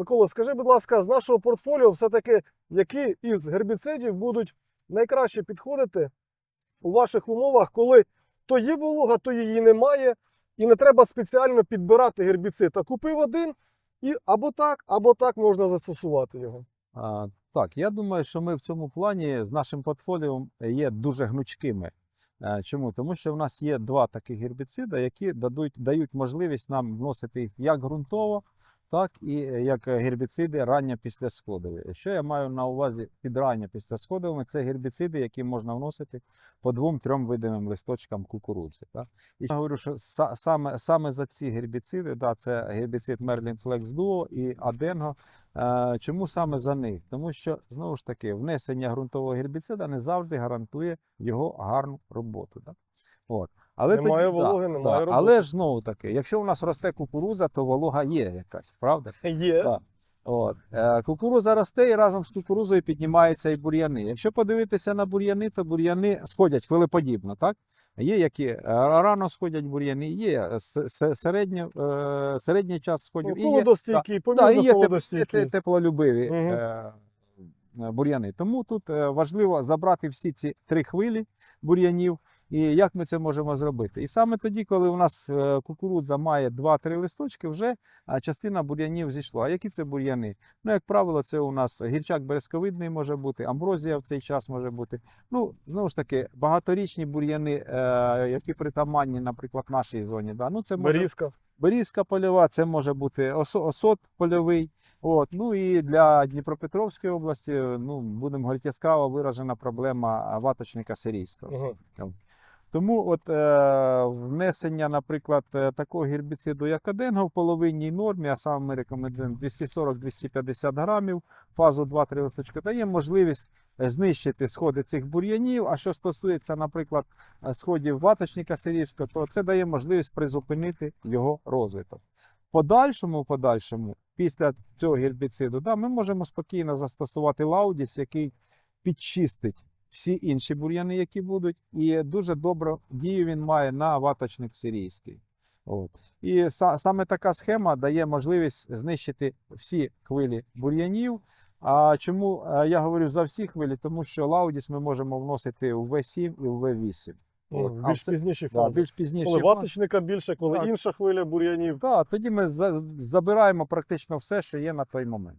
Микола, скажи, будь ласка, з нашого портфоліо все-таки які із гербіцидів будуть найкраще підходити у ваших умовах, коли то є волога, то її немає, і не треба спеціально підбирати гербіцид. А купив один, і або так, або так можна застосувати його. А, так, я думаю, що ми в цьому плані з нашим портфоліо є дуже гнучкими. Е, Чому? Тому що в нас є два таких гербіцида, які дадуть, дають можливість нам вносити їх як ґрунтово, так і е, як гербіциди ранньо післясходові. Що я маю на увазі під ранньо післясходовими? Це гербіциди, які можна вносити по двом-трьом видимим листочкам кукурудзи. Так? І я говорю, що саме, саме за ці гербіциди, да, це гербіцид Merlin Flex Duo і Е, Чому саме за них? Тому що знову ж таки внесення ґрунтового гербіцида не завжди гарантує його гарну роботу. Так? От. Але Немає тоді, вологи, да, немає да. роботи. Але ж знову таки, якщо у нас росте кукуруза, то волога є якась, правда? Є. Так. От. Е, Кукуруза росте і разом з кукурузою піднімаються і бур'яни. Якщо подивитися на бур'яни, то бур'яни сходять хвилеподібно, так? Є які е, рано сходять бур'яни, є середньо, е, середній час сходів. і є- Холодостійкий, Да, і є теп- те- теплолюбиві Мгм. Е, бур'яни. Тому тут е, важливо забрати всі ці три хвилі бур'янів. І як ми це можемо зробити? І саме тоді, коли у нас е, кукурудза має 2-3 листочки, вже частина бур'янів зійшла. А які це бур'яни? Ну, як правило, це у нас гірчак березковидний може бути, амброзія в цей час може бути. Ну, знову ж таки, багаторічні бур'яни, які притаманні, наприклад, нашій зоні. Да? Ну, це може Берізка. Берізка польова, це може бути осо- осот польовий. От. Ну і для Дніпропетровської області, ну, будемо говорити, яскраво виражена проблема ваточника сирійського. Угу. Тому от, е, внесення, наприклад, е, такого гербіциду, як Аденго, в половинній нормі, а саме ми рекомендуємо 240-250 грамів, фазу 2-3 листочка, дає можливість е, знищити сходи цих бур'янів. А що стосується, наприклад, е, сходів ваточника сирійського, то це дає можливість призупинити його розвиток. Подальшому, подальшому, після цього гербіциду, да, ми можемо спокійно застосувати лаудіс, який підчистить всі інші бур'яни, які будуть, і дуже добру дію він має на ваточник сирійський. От. І са- саме така схема дає можливість знищити всі хвилі бур'янів. А чому я говорю за всі хвилі? Тому що лаудіс ми можемо вносити в В7 і в В8. От. А Більш це- пізніші Да, фази. більш пізніше. Коли ваточника більше, коли Так. інша хвиля бур'янів. Так, тоді ми забираємо практично все, що є на той момент.